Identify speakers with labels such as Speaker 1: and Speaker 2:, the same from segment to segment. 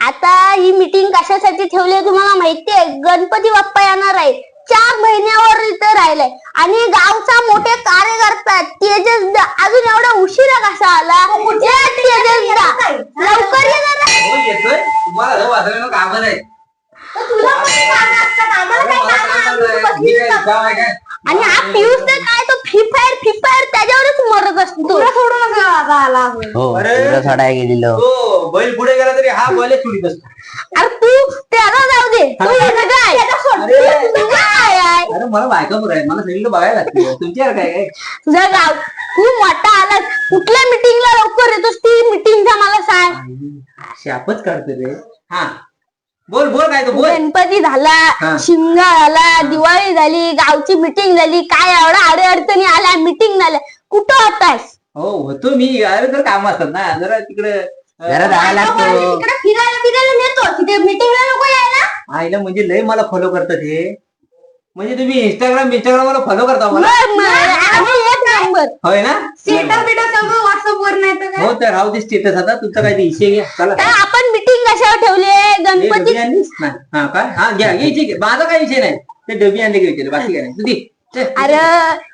Speaker 1: आता ही मीटिंग कशासाठी ठेवली आहे तुम्हाला माहितीये? गणपती बाप्पा येणार आहे चार महिन्यावर इथं राहिलाय. आणि गावचा मोठे कार्यकर्ता आहेत. तेजस दा अजून एवढा उशिरा कसा आला? ए, तेजस दा लवकर ये जरा.
Speaker 2: हो येतोय. तुम्हाला कामं नाही मी काय आहे काय?
Speaker 1: आणि हा पियुष तर काय तो फ्री फायर फ्री फायर त्याच्यावरच मरत असतो. सोडून आला
Speaker 3: हो
Speaker 2: अरे.
Speaker 3: तुला सोडायला गेलेलो.
Speaker 2: तो बैल पुढे गेला तरी हा बैल चुडीत असतो.
Speaker 1: अरे तू त्याला जाऊ दे. तू याचं काय?
Speaker 2: अरे.
Speaker 1: तुझं काय आहे
Speaker 2: अरे मला बायका बरं आहे मला सगळीकडे बघायला लागते तुमच्यावर काय काय?
Speaker 1: तुझा गाव. तू मोठा आलास. कुठल्या मीटिंगला लवकर येतोस? ती मीटिंगचा मला सांग.
Speaker 2: शापच काढतो रे. हा. बोल बोल काय तो बोल.
Speaker 1: गणपती
Speaker 2: हा.
Speaker 1: झाला शिमगा झाला दिवाळी झाली गावची मीटिंग झाली काय एवढा अडे अडचणी आल्या मीटिंग झाल्या. कुठं होतास?
Speaker 2: हो होतो मी. अरे जर काम असतात ना. जरा तिकडे
Speaker 3: जरा जायला लागतो.
Speaker 1: तिकडे फिरायला फिरायला नेतो. तिथे मीटिंगला नको यायला?
Speaker 2: आईला म्हणजे लय मला फॉलो करतात हे म्हणजे तुम्ही इंस्टाग्राम इंस्टाग्राम मला फॉलो करता मला? होय ना?
Speaker 1: स्टेटस बिटस सगळं व्हॉट्सअप वर नाही तर काय?
Speaker 2: हो तर राहू दे स्टेटस आता. तुमचा काय ते इशे घ्या चला
Speaker 1: आपण मीटिंग कशावर ठेवली आहे?
Speaker 2: हे
Speaker 1: गणपती
Speaker 2: डबी आणलीस नाही हा काय? हा घ्या. घ्यायची घे. माझा काय विषय नाही. ते डबी आणले की विचार बाकी काय नाही. तुझी
Speaker 1: अरे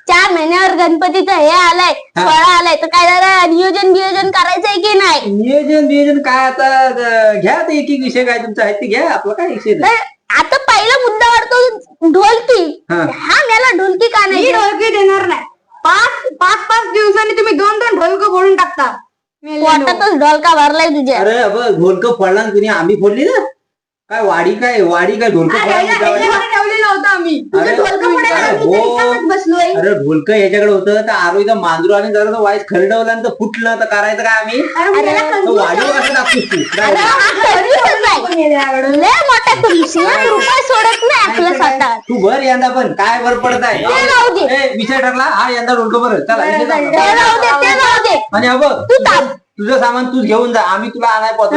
Speaker 1: चार महिन्यावर गणपतीचं हे आलाय. फळ आलाय तर काय जरा नियोजन बियोजन करायचंय की नाही?
Speaker 2: नियोजन बियोजन काय आता अं, घ्या ते एक एक विषय काय तुमचा आहे ते घ्या आपला काय विषय नाही.
Speaker 1: तर आता पहिला मुद्दा वाटतो ढोलकी.
Speaker 2: हा.
Speaker 1: हा मला ढोलकी का नाही? ढोलकी देणार नाही. पाच पाच पाच दिवसांनी तुम्ही दोन दोन ढोलक फोडून टाकता. वाटतच ढोलका भरलाय तुझ्या.
Speaker 2: अरे अब ढोलक फोडला ना तुम्ही आम्ही फोडली ना. काय वाडी काय वाडी काय ढोलक
Speaker 1: ठेवलेलं होतं आम्ही.
Speaker 2: अरे, अरे हो.
Speaker 1: बसलोय.
Speaker 2: अरे ढोलक याच्याकडे होतं तर आरोग्य मांजरू आणि जरा तो वाईस खरडवला आणि तो फुटलं तर करायचं काय आम्ही? तो वाडीवर कसं टाकतोस तू.
Speaker 1: अरे, हा कंजूसच आहे. लय मोठा कंजूस. एक रुपया सोडत नाही स्वतः
Speaker 2: तू भर यंदा पण. काय भर पडत
Speaker 1: ते राहू दे.
Speaker 2: आहे विषय ठरला हा यंदा ढोलक भर. चला विषय
Speaker 1: ते
Speaker 2: संपला.
Speaker 1: राहू दे ते राहू दे.
Speaker 2: आणि अब
Speaker 1: तू थांब.
Speaker 2: तुझं सामान तूच घेऊन जा. आम्ही तुला आणाय
Speaker 1: तू तू.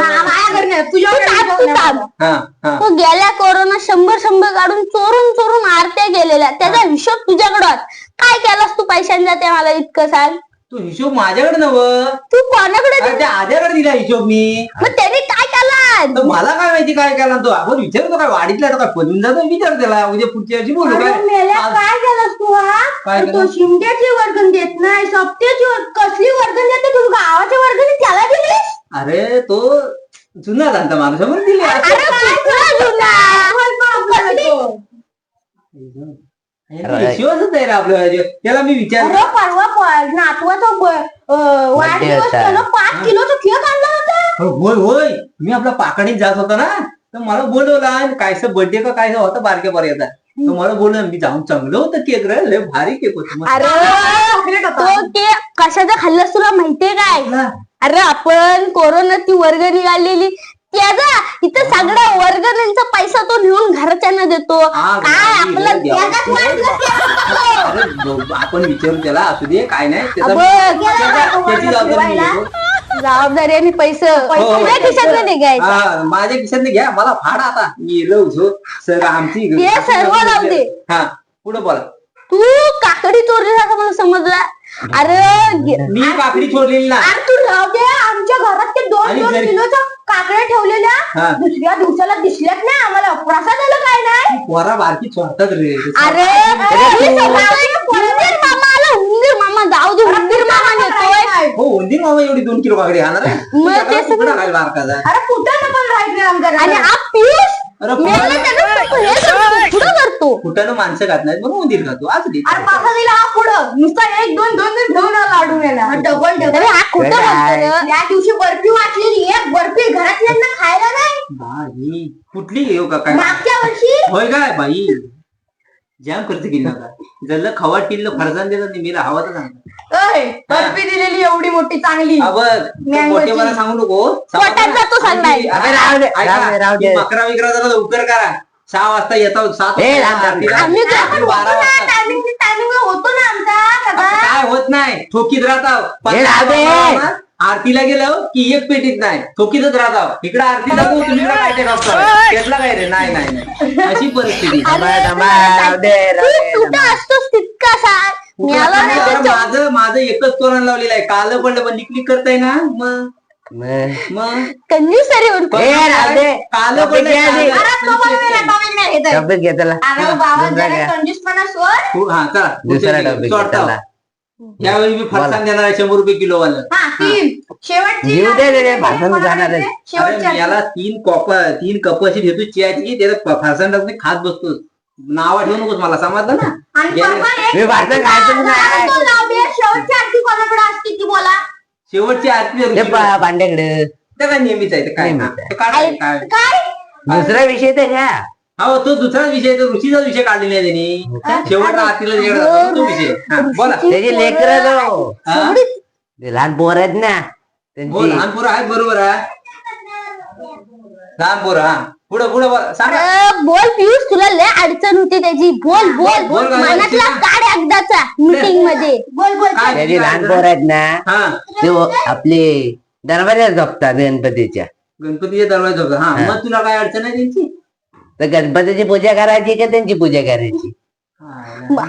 Speaker 2: हा हा.
Speaker 1: तो गेल्या कोरोना शंभर शंभर काढून चोरून चोरून आरत्या गेलेल्या त्याचा हिशोब तुझ्याकडं आहे. काय केलास तू पैशांचा ते मला इतकं सांग?
Speaker 2: तू हिशोब माझ्याकडे नव
Speaker 1: तू कोणाकडे
Speaker 2: आद्याकडे दिला हिशोब मी.
Speaker 1: मग केला
Speaker 2: तर मला काय माहिती काय केला तो? आपण विचारतो काय? वाडीतला तो काय पदून जातो विचार त्याला. उद्या पुढच्या वर्षी बोलू काय? आज-
Speaker 1: काय केलास तू हा?
Speaker 2: काय
Speaker 1: तो
Speaker 2: केलं?
Speaker 1: शिमग्याची वर्गण देत नाही सप्त्याची वर- कसली वर्गण देते? तू गावाच्या वर्गणी त्याला दिलीस?
Speaker 2: अरे तो जुना जाणता माणूस म्हणून दिली.
Speaker 1: अरे कुठला जुना? कसली?
Speaker 2: शिवच आहे रे आपलं त्याला मी विचार
Speaker 1: अरे परवा प- नातवाचा ब- अं, वाढदिवस
Speaker 3: होता.
Speaker 1: त्यानं पाच किलोचा केक
Speaker 2: होय होय मी आपल्या पाकडीत जात होतो ना तर मला बोलवला आणि कायचं बर्थडे का काय होतं बारक्या पर्यंत तर मला बोललं मी जाऊन चांगलं होतं केक रे लय भारी केक होतं.
Speaker 1: अरे तो केक कशाचा खाल्लास तुला माहितीये काय. अरे आपण कोरोनाची वर्ग निघालेली त्याचा इथं सगळा वर्गणींचा पैसा तो नेऊन घरच्यांना देतो
Speaker 2: हा,
Speaker 1: काय आपलं
Speaker 2: आपण विचारू त्याला असू दे काय नाही जबाबदारी
Speaker 1: आणि पैसे
Speaker 2: हो.
Speaker 1: तुझ्या खिशातनं निघायचं.
Speaker 2: हा, माझ्या खिशात घ्या मला फाडा आता. मी लवझो सर आमची
Speaker 1: ते सर्व जाऊ दे.
Speaker 2: हा पुढे बोला.
Speaker 1: तू काकडी चोरली असं मला समजला? अरे गे-
Speaker 2: मी काकडी सोडलेली ना.
Speaker 1: अरे तू राहू दे. आमच्या घरात ते दोन
Speaker 2: आणि
Speaker 1: दोन
Speaker 2: जरी-
Speaker 1: किलोच्या काकड्या ठेवलेल्या.
Speaker 2: हा.
Speaker 1: दुसऱ्या दिवसाला दिसल्यात नाही आम्हाला प्रसाद आलं काय नाही?
Speaker 2: पोरा बारकी चोरतात रे.
Speaker 1: अरे उंदीर मामा जाऊ दे उंदीर मामा नेतोय.
Speaker 2: हो उंदीर मामा एवढी दोन किलो काकडी खाणार आहे?
Speaker 1: मग ते
Speaker 2: बारकाचा
Speaker 1: अरे कुठं पण राहायचं आमच्या आणि हा पियुष
Speaker 2: अरे
Speaker 1: मेला त्यानं हे करतो, पुढं करतो.
Speaker 2: कुठं माणसं खात नाहीत म्हणून उंदीर खातो. आज दे
Speaker 1: अरे पासा दिला हा पुढं. नुसता एक दोन दोन दोन घेऊन लाडू याला डबल डबल अरे हा? बोलतो रे? त्या दिवशी बर्फी वाटलेली एक बर्फी घरातल्यांना खायला नाही.
Speaker 2: बाई कुठली येऊ का काय
Speaker 1: मागच्या वर्षी?
Speaker 2: होय काय बाई? जाम खर्च केली नका जल्लं खवाट किल्लं फरसान देतात मेला हवा तर सांगता
Speaker 1: अय, बर्फी दिलेली एवढी मोठी चांगली
Speaker 2: हा
Speaker 1: Mango
Speaker 2: मोठे
Speaker 1: ची.
Speaker 2: मला सांगू नको
Speaker 1: पोटात जातो सांगणार.
Speaker 2: अरे
Speaker 3: राहू दे,
Speaker 2: ऐका,
Speaker 3: राहू दे, राहू दे.
Speaker 2: ही अकरा विकरा जरा लवकर करा सहा वाजता येतो सात
Speaker 3: ए,
Speaker 2: वाजता
Speaker 3: राहू दे.
Speaker 2: आरतीला.
Speaker 1: आम्ही
Speaker 2: आणि बारा वाजता
Speaker 1: टायमिंग टायमिंग होतो ना आमचा
Speaker 2: काय होत नाही ठोकीत राहताव
Speaker 3: ए, राहू दे.
Speaker 2: आरतीला गेलो की एक पेटीत नाही ठोकीतच राहताव इकडे आरतीला जाऊ तुम्ही काय ते घेतला काय रे? नाही नाही नाही. अशी परिस्थिती. माझं माझं एकच तोरण लावलेलं आहे. काल पडलं पण निकलिक करताय ना? मग. कालं.
Speaker 3: टॉपिक घेतला
Speaker 1: अरे
Speaker 2: हा,
Speaker 1: बाबा
Speaker 3: दुसरा
Speaker 2: हा चला
Speaker 3: टॉपिक.
Speaker 2: यावेळी मी फरसाण देणार आहे शंभर रुपये किलो वाला.
Speaker 1: हा तीन. शेवटची
Speaker 3: घेऊ दे रे,
Speaker 1: ना,
Speaker 3: भाषण
Speaker 1: कोणाला
Speaker 3: जाणार आहे.
Speaker 2: अरे, याला तीन कॉप तीन कप अशी घेतो चियाची. त्याला फरसाण टाकून खात बसतो नावा ठेवू नकोस मला समजलं ना?
Speaker 1: आणि
Speaker 2: गेले.
Speaker 1: पप्पा एक-
Speaker 3: मी खायचं नाही.
Speaker 1: दे, शेवटची आरती कोणाकडे असते ती बोला.
Speaker 2: शेवटची आरती
Speaker 3: ते
Speaker 2: ऋषी-
Speaker 3: पा- पांड्याकडे
Speaker 2: ते काय नेहमीच आहे ते काय?
Speaker 3: नेहमीच
Speaker 2: हा,
Speaker 3: आहे.
Speaker 2: ते काय काय?
Speaker 1: काय?
Speaker 3: दुसरा विषय तर घ्या.
Speaker 2: हो तो दुसरा विषय तो ऋषीचा विषय काढलेला आहे त्यांनी. शेवटला जे काढला तो विषय. हा, बोला.
Speaker 3: त्याची लेकर
Speaker 2: हा?
Speaker 3: ते लहान पोर आहेत ना.
Speaker 2: हो
Speaker 3: त्यांची
Speaker 2: लहान पोरं आहेत बरोबर आहे. लहान पोरं हा. पुढं पुढं बोला. सांगा.
Speaker 1: अरे, बोल पियुष तुला लय अडचण होती त्याची. बोल बोल
Speaker 2: बोल.
Speaker 1: मनातला
Speaker 2: अडचण?
Speaker 1: काढ एकदाचा मीटिंगमध्ये बोल बोल.
Speaker 2: काय?
Speaker 3: त्याची लहान पोर आहेत ना.
Speaker 2: हा.
Speaker 3: ते आपले दरवाज्यात झोपतात गणपतीच्या.
Speaker 2: गणपतीच्या दरवाजा हा
Speaker 3: हा.
Speaker 2: मग तुला काय अडचण आहे त्यांची?
Speaker 3: तर गणपतीची पूजा करायची का त्यांची पूजा करायची?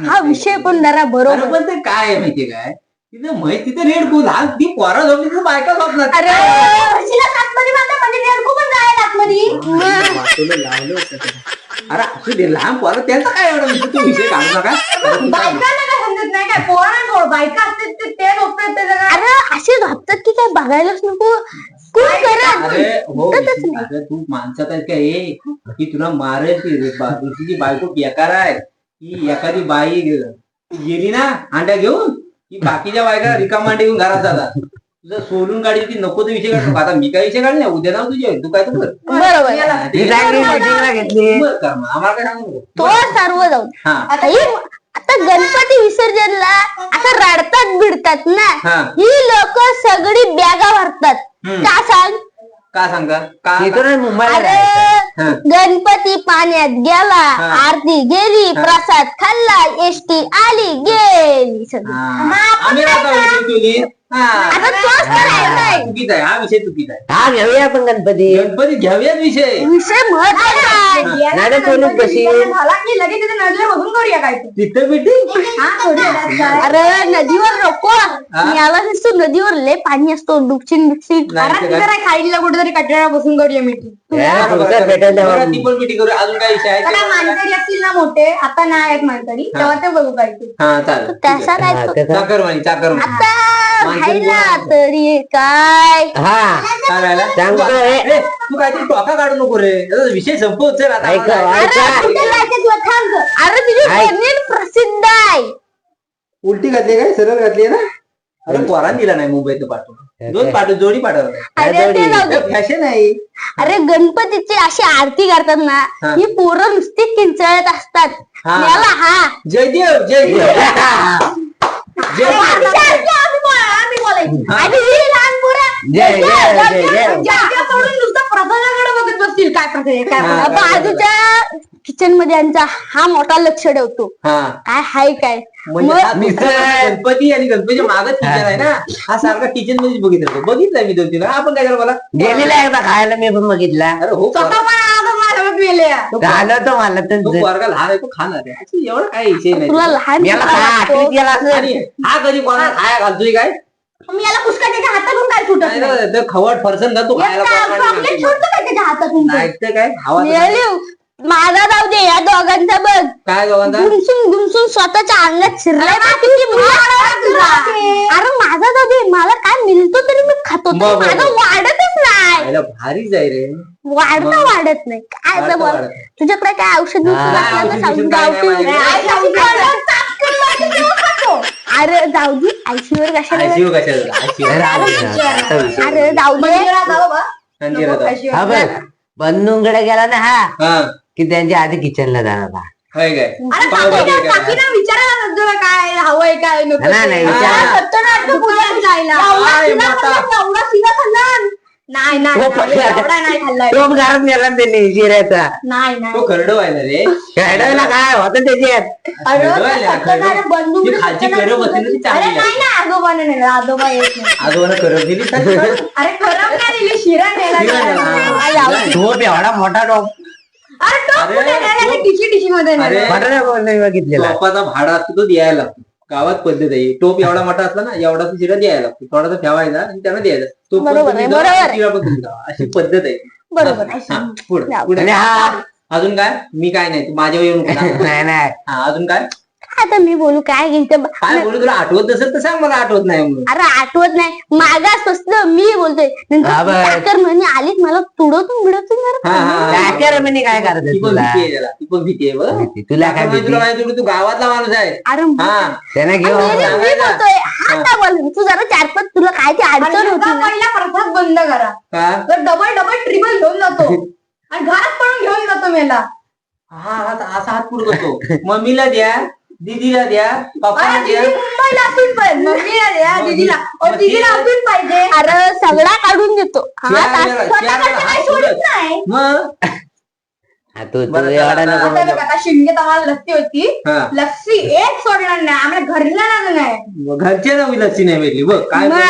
Speaker 1: हा विषय पण जरा
Speaker 2: अरे
Speaker 1: बरोबर
Speaker 2: पण ते काय आहे माहितीये काय? तिथे माहिती तिथे रेड खूप लहान ती पोरा झोपली तर बायका झोपणार
Speaker 1: अरे म्हशीला आतमध्ये बांधा म्हणजे रेडकू पण जायला आतमध्ये
Speaker 2: वाटोलं लावलं होतं त्याला. अरे असू दे लहान पोरं त्यांचा काय एवढा विषय तू विषय काढू नका?
Speaker 1: बायकांना काय समजत नाही काय? पोरांना बायका असतात ते ते झोपतात ते जरा. अरे असे झोपतात की काय? बघायलाच नको.
Speaker 2: अरे हो तू माणसात आहेस का? हे की तुला मारेल ती. बा- ऋषीची बायको बेकार आहे. की एखादी बाई गेली ना अंड्या घेऊन की बाकीच्या बायका रिकाम अंडे घेऊन घरात जातात. तुझं सोडून गाडी ती नको तो विषय काढतो आता मी काय विषय काढले उद्या नाव तुझे तू काय तू कर.
Speaker 1: बरोबर.
Speaker 3: ती
Speaker 2: ते-
Speaker 3: चांगली मीटिंगला घेतली.
Speaker 2: तू कर मग, आम्हाला काय सांगू? नको
Speaker 1: तो सर्व जाऊन.
Speaker 2: हा.
Speaker 1: आता ही- आता गणपती विसर्जनला आता रडतात बिडतात ना?
Speaker 2: हा.
Speaker 1: ही लोक सगळी बॅगा भरतात. का सांग
Speaker 2: का सांगता का
Speaker 3: तिथून मुंबईला
Speaker 1: अरे.
Speaker 2: हा.
Speaker 1: गणपती पाण्यात गेला
Speaker 2: हा.
Speaker 1: आरती गेली. प्रसाद खाल्ला एसटी आली गेली सगळी
Speaker 2: हा. आम्ही राहतो इथे तुली
Speaker 1: आता तोच तर राहिलाय.
Speaker 2: चुकीचा आहे. हा विषय चुकीचा आहे.
Speaker 3: हा घेऊया आपण गणपती.
Speaker 2: गणपती विषय.
Speaker 1: विषय महत्त्वाचा आहे.
Speaker 3: नाही तर सोडून कशी
Speaker 1: झाला की लगेच तिथे बघून करूया काय ते.
Speaker 2: तिथं बेटी
Speaker 1: अरे नदीवर नको. याला नुसतं. नदीवर लय पाणी असतो. डुकचिन
Speaker 2: नाही काय.
Speaker 1: खाईला कुठेतरी कटड्याला बसून करूया मीटिंग
Speaker 3: तुमचं भेटेल तेव्हा.
Speaker 2: बरं, ती पण मिटिंग करू अजून काय विषय आहे?
Speaker 1: आता मानकरी असतील ना मोठे. आता नाही आहेत मानकरी. तेव्हा ते बघू काय ते.
Speaker 2: हा चालेल. ठीक आहे.
Speaker 1: नाही आता राहिला? तरी काय
Speaker 3: हा.
Speaker 2: ए, तू काहीतरी टोका काढू नको रे याचा विषय संपवत चल आता
Speaker 3: ऐका,
Speaker 2: आम्हाला.
Speaker 3: ऐका.
Speaker 1: अरे कुठे जायचं तुला थांब गं. अरे तुझी
Speaker 3: ऐक.
Speaker 1: पनीर प्रसिद्ध आहे
Speaker 2: उलटी घातली काय सरळ घातली ना अरे पोरान दिला नाही मुंबईत पाठवून दोन पाठव जोडी पाठवलं
Speaker 1: अरे ते
Speaker 3: जोडी.
Speaker 1: जाऊ दे.
Speaker 2: फॅशन आहे
Speaker 1: अरे गणपतीची अशी आरती करतात ना
Speaker 2: हा.
Speaker 1: ही पोरं नुसती किंचळत असतात
Speaker 2: हा.
Speaker 1: याला हा
Speaker 2: जयदेव जयदेव जयदेव
Speaker 1: बोलायची.
Speaker 2: हा.
Speaker 1: आणि ही लहान पोरं
Speaker 3: जय, जय, जय, जय.
Speaker 1: जाग्या सोडून नुसतं प्रसादाकडे बघत बसतील. काय प्रसाद आहे, काय
Speaker 2: हा,
Speaker 1: प्रसाद. बाजूच्या किचनमध्ये यांचा हा मोठा लक्ष ठेवतो.
Speaker 2: हा.
Speaker 1: काय हाय काय?
Speaker 2: म्हणजे
Speaker 1: मग
Speaker 2: हा गणपती आणि गणपतीच्या मागच किचन आहे ना. हा सारखा किचनमध्ये बघितलं. होतं. बघितलंय मी दोन तीन वेळा. आपण काय करा मला
Speaker 3: गेलेला एकदा खायला मी पण बघितला.
Speaker 2: अरे हो
Speaker 1: स्वतः
Speaker 2: पोरगा-
Speaker 1: पण आता माझ्यावर मेले
Speaker 2: तो
Speaker 3: झालं तर मला तर
Speaker 2: तो पोरगा लहान आहे तो खाणार आहे. एवढं काय विषय नाही.
Speaker 1: तुला लहान
Speaker 3: याला
Speaker 1: पोरं
Speaker 3: काय
Speaker 1: वाटतो.
Speaker 3: आठवीत गेला असेल
Speaker 2: आणि हा कधी कोणाला खाया घालतोय काय?
Speaker 1: मी याला पुष्काच्या हातातून काय सुटत
Speaker 2: नाही ते खवट फरसन घालतो खायला
Speaker 1: चॉकलेट काय त्याच्या हातातून ते?
Speaker 2: नाही ते काय.
Speaker 1: माझा जाऊ दे या दोघांचा बघ
Speaker 2: काय गवांदा
Speaker 1: गुमसून गुमसून स्वतःच्या अंगात शिरलाय ना किती मुलं तुला. अरे माझा जाऊ दे मला काय मिळतो तरी मी खातो तरी
Speaker 2: बरोबर.
Speaker 1: माझं वाढतच नाही
Speaker 2: खायला भारीच आहे रे
Speaker 1: वाढतं. वाढत नाही काय
Speaker 2: वाढतं
Speaker 1: जवळ
Speaker 2: वाढत.
Speaker 1: तुझ्याकडे काय औषध
Speaker 3: हा,
Speaker 1: बिषध असलं तर
Speaker 2: औषध
Speaker 1: सांग.
Speaker 2: बिषध काय नाही
Speaker 1: गावठी-
Speaker 2: माझ्याकडे.
Speaker 1: आई औषध अरे जाऊ दे आयशीवर कशाला
Speaker 2: आयसीयू कशाला
Speaker 3: आता विषय.
Speaker 1: अरे जाऊ दे
Speaker 3: हा बघ बंधूंकडे गेला ना हा
Speaker 2: हा
Speaker 3: की त्यांच्या आधी किचनला जाणार हा.
Speaker 2: होय काय
Speaker 1: अरे
Speaker 2: भाजी
Speaker 1: काकीला-
Speaker 2: काय?
Speaker 1: काकीला विचारायला ना तुला काय हवंय काय नको
Speaker 3: नाही, नाही,
Speaker 1: ते.
Speaker 3: विचारा.
Speaker 1: हा, सत्यनारायण पूजेला जायला. एवढा
Speaker 2: काय
Speaker 1: शिरा
Speaker 2: माता?
Speaker 1: खाल्ला, एवढा शिरा खाल्ला. नाही नाही
Speaker 3: तो
Speaker 1: नाही,
Speaker 3: पडला.
Speaker 1: एवढा नाही खाल्लाय
Speaker 3: तो घरात नेला त्यांनी शिऱ्याचा
Speaker 1: नाही नाही.
Speaker 2: तो खरडो आहे ना रे.
Speaker 3: खेळायला काय होतं त्याच्यात?
Speaker 1: अरे
Speaker 2: खालची पेरं बसली ना, ती चांगली
Speaker 1: अरे नाही नाही आजोबा येत नाही
Speaker 2: आजोबाला करत दिली का?
Speaker 1: अरे खरं नाही दिली शिरा नेला
Speaker 2: नेला, हा.
Speaker 3: एवढा मोठा डॉग
Speaker 1: अरे तो
Speaker 2: अरे,
Speaker 1: कुठे नेला?
Speaker 2: तो-
Speaker 1: टिशी टिशी मध्ये नेला.
Speaker 2: अरे.
Speaker 3: बघितलेला?
Speaker 2: भाडा असतो तो द्यायला लागतो. गावात पद्धत आहे टोप एवढा मोठा असला ना एवढा शिरा द्यायला लागतो. थोडासा ठेवायचा आणि त्यांना द्यायचा. तो
Speaker 1: बरोबर आहे, आहे.
Speaker 2: अशी पद्धत आहे.
Speaker 1: बरोबर. आहे
Speaker 2: हा, पुढं,
Speaker 1: जाऊ.
Speaker 2: पुढं.
Speaker 3: आणि हा
Speaker 2: अजून काय? मी काय नाही. तू माझ्यावर येऊ नको. ना.
Speaker 3: नाही नाही.
Speaker 2: हा अजून काय?
Speaker 1: आता मी बोलू काय घेते
Speaker 2: काय बोलू तुला आठवत नसेल तर सांग मला आठवत नाही म्हणून.
Speaker 1: अरे आठवत नाही. मागास बसलं मी बोलतोय.
Speaker 3: हा
Speaker 1: नंतर
Speaker 3: बरं.
Speaker 1: साखर म्हणे आलीत मला तुडवतून बिडवतून जरा.
Speaker 2: हा, हा, हा.
Speaker 3: काय कर म्हणे काय करायचं
Speaker 2: ती पण
Speaker 3: तुला
Speaker 2: भीती आहे त्याला ती पण भीती आहे बरं.
Speaker 3: भीती. तुला काय भीती?
Speaker 2: तुला माहिती तू गावातला माणूस आहे.
Speaker 1: अरे
Speaker 2: हा.
Speaker 3: त्याने
Speaker 1: आणि
Speaker 3: घेऊन
Speaker 1: मी बोलतोय हा. काय बोल तू जरा चार पाच तुला काय ते अडचण होती ना?
Speaker 4: पहिला बंद करा.
Speaker 2: का
Speaker 4: तर डबल डबल ट्रिबल घेऊन जातो. आणि घरात पळून घेऊन जातो मेला.
Speaker 2: हा हा असा हात पुढे करतो मम्मीला द्या. दीदीला द्या पप्पाला
Speaker 4: अरे
Speaker 2: द्या.
Speaker 4: दीदी मुंबईला असून पाहिजे मम्मीला द्या दीदीला. दीदीला
Speaker 2: मग ती-
Speaker 4: असून पाहिजे.
Speaker 1: अरे सगळा काढून देतो. हा
Speaker 2: चार
Speaker 1: तास-
Speaker 2: वेळा- चार
Speaker 4: स्वतःकडचं
Speaker 2: वेळा
Speaker 4: काही
Speaker 2: हात
Speaker 4: सोडत. नाही.
Speaker 2: मग?
Speaker 3: हा, तू तू
Speaker 2: बरं,
Speaker 3: एवढा
Speaker 2: चला,
Speaker 3: नको
Speaker 4: आता बघ, आता शिंगेत आम्हाला लस्सी होती.
Speaker 2: हा.
Speaker 4: लस्सी एक सोडणार नाही आम्हाला घरला ना नाही.
Speaker 2: मग घरचे ना लस्सी नाही भेटली बघ काय
Speaker 3: अरे पण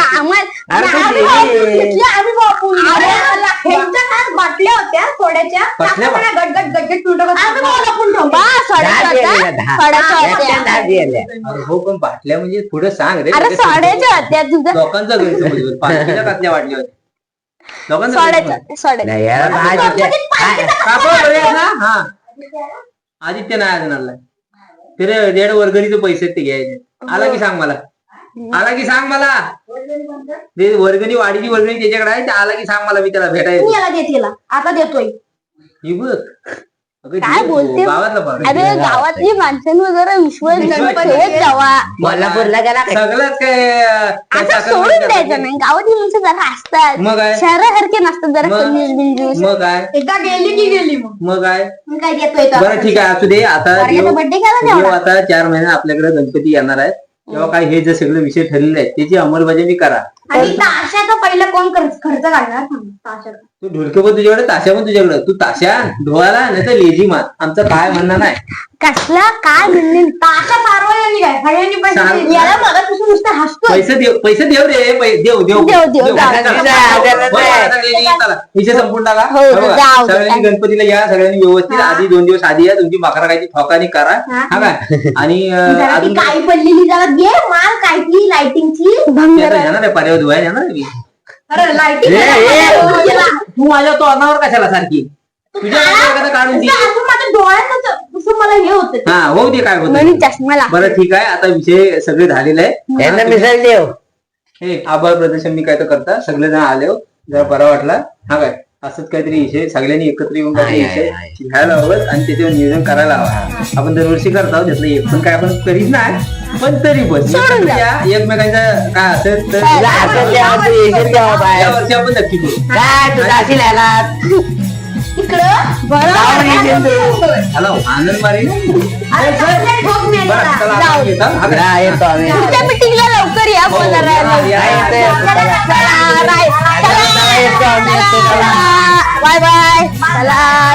Speaker 1: आम्ही
Speaker 3: ते-
Speaker 1: घेतली आम्ही बापून.
Speaker 4: अरे,
Speaker 1: अरे,
Speaker 4: ह्यांच्या हात बाटल्या होत्या सोड्याच्या.
Speaker 2: बाटल्या?
Speaker 4: गट गट गट गट तुटत
Speaker 3: दहा दहा. दहा.
Speaker 2: अरे हो पण बाटल्या म्हणजे पुढे सांग रे.
Speaker 1: अरे
Speaker 2: लगेच
Speaker 1: सोड्याच्या होत्या तुझं
Speaker 2: लोकांचा गैरसमज कसल्या वाटल्या होत्या?
Speaker 3: नाही यार,
Speaker 1: पाहिजे
Speaker 3: हा,
Speaker 2: ना हा. आदित्य नाही वर्गणीचे पैसे ते घ्यायचे. आला की सांग मला. आला की सांग मला. ते वर्गणी वाढीची वर्गणी त्याच्याकडे आहे ते आला की सांग मला मी त्याला भेटायचं.
Speaker 4: आता देतोय.
Speaker 2: ही बघ.
Speaker 1: काय बोलते? अरे गावातली माणसांवर जरा विश्वास ठेवत जावा.
Speaker 3: कोल्हापूरला गेला
Speaker 2: सगळंच काय
Speaker 1: आता सोडून द्यायचं नाही. गावातली माणसं जरा असतात.
Speaker 2: मग काय?
Speaker 1: शहरासारखे नसतात जरा
Speaker 2: मग-
Speaker 1: कंजूस बिंजूस
Speaker 2: मग काय?
Speaker 4: एकदा गेली की गेली मग.
Speaker 2: मग काय?
Speaker 4: मी काय देतोय तर.
Speaker 2: बरं ठीक आहे. असू दे. आता
Speaker 1: बर्थडे केला
Speaker 2: आता. चार महिने आपल्याकडे गणपती येणार आहेत. तेव्हा काय हे जे सगळे विषय ठरलेले आहेत त्याची अंमलबजावणी करा.
Speaker 4: आणि ताशाचा पहिला कोण खर्च खर्च काढणार सांग, ताशाचा
Speaker 2: तू ढोलके पण तुझ्याकडे ताशा पण तुझ्याकडे. तू ताशा ढोळाला नाही तर लेझी मार. आमचं काय म्हणणं नाही.
Speaker 1: कसला? काय म्हणणे
Speaker 4: ताशा आहे सगळ्यांनी पैसे दिले. याला मगापासून नुसतं हसतोय.
Speaker 2: पैसे देव पैसे देव रे. पै- देव देव.
Speaker 1: देव, देव,
Speaker 2: चला,
Speaker 1: जाऊ,
Speaker 2: चला.
Speaker 3: जाऊ, जाऊ, जाऊ.
Speaker 2: आता लेझी, चला. विषय संपून टाका.
Speaker 1: हो,
Speaker 2: हे बघा,
Speaker 1: जाऊ दे.
Speaker 2: सगळ्यांनी गणपतीला या सगळ्यांनी व्यवस्थित
Speaker 4: हा.
Speaker 2: आधी दोन दिवस आधी या. तुमची भाकरा खायची ठोकानी करा.
Speaker 4: हा.
Speaker 2: हा काय आणि अं,
Speaker 4: जरा ती
Speaker 2: अजून
Speaker 4: काळी पडलेली जरा घे. माल काय ती लाइटिंगची
Speaker 2: येणार आहे पर्याय धुवायला येणार मी.
Speaker 4: अरे लाइटिंग
Speaker 3: ए, ए,
Speaker 2: तू माझ्या तो अनावर कशाला सारखी? तुझ्या काढून दे.
Speaker 4: माझ्या मला हे होतं.
Speaker 2: हा होऊ दे काय
Speaker 1: म्हणून
Speaker 2: होत.
Speaker 1: चष्मा लागतो
Speaker 2: बरं ठीक आहे. आता विषय सगळे झालेले आहे
Speaker 3: मिसळ देव
Speaker 2: हे आभार प्रदर्शन मी काय तर करता. सगळेजण आले हो. जरा बरा वाटला. हा काय? असंच काहीतरी विषय सगळ्यांनी एकत्र येऊन काहीतरी विषय. घ्यायला हवं आणि त्याच्यावर नियोजन करायला हवं आपण दरवर्षी करतो त्यातलं एक पण काय आपण करीत नाही पण तरी पण एकमेकांचं काय असेल तर या. वर्षी आपण नक्की करू. हॅलो आनंद मारी बरं. चला आपण घेता. हा
Speaker 1: मीटिंगला
Speaker 3: आम्ही, येतो, चला.
Speaker 1: Bye bye. चला